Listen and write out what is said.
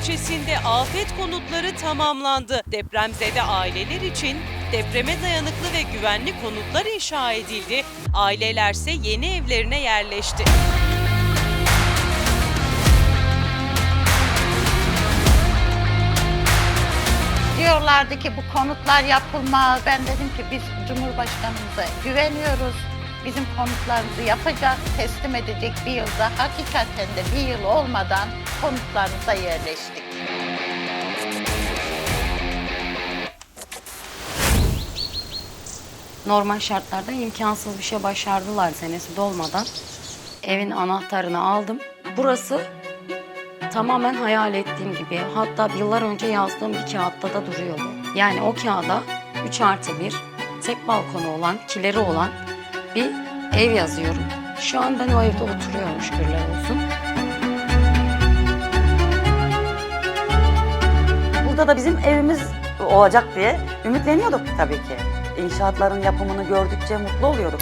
ilçesinde afet konutları tamamlandı. Depremzede aileler için depreme dayanıklı ve güvenli konutlar inşa edildi. Ailelerse yeni evlerine yerleşti. Diyorlardı ki bu konutlar yapılmaz. Ben dedim ki biz Cumhurbaşkanımıza güveniyoruz. Bizim konutlarımızı yapacak, teslim edecek bir yılda. Hakikaten de bir yıl olmadan konutlarımıza yerleştik. Normal şartlarda imkansız bir şey başardılar senesi dolmadan. Evin anahtarını aldım. Burası tamamen hayal ettiğim gibi. Hatta yıllar önce yazdığım bir kağıtta da duruyor bu. Yani o kağıda 3 artı 1, tek balkonu olan, kileri olan bir ev yazıyorum. Şu an ben o evde oturuyorum şükürler Burada da bizim evimiz olacak diye ümitleniyorduk tabii ki. İnşaatların yapımını gördükçe mutlu oluyorduk.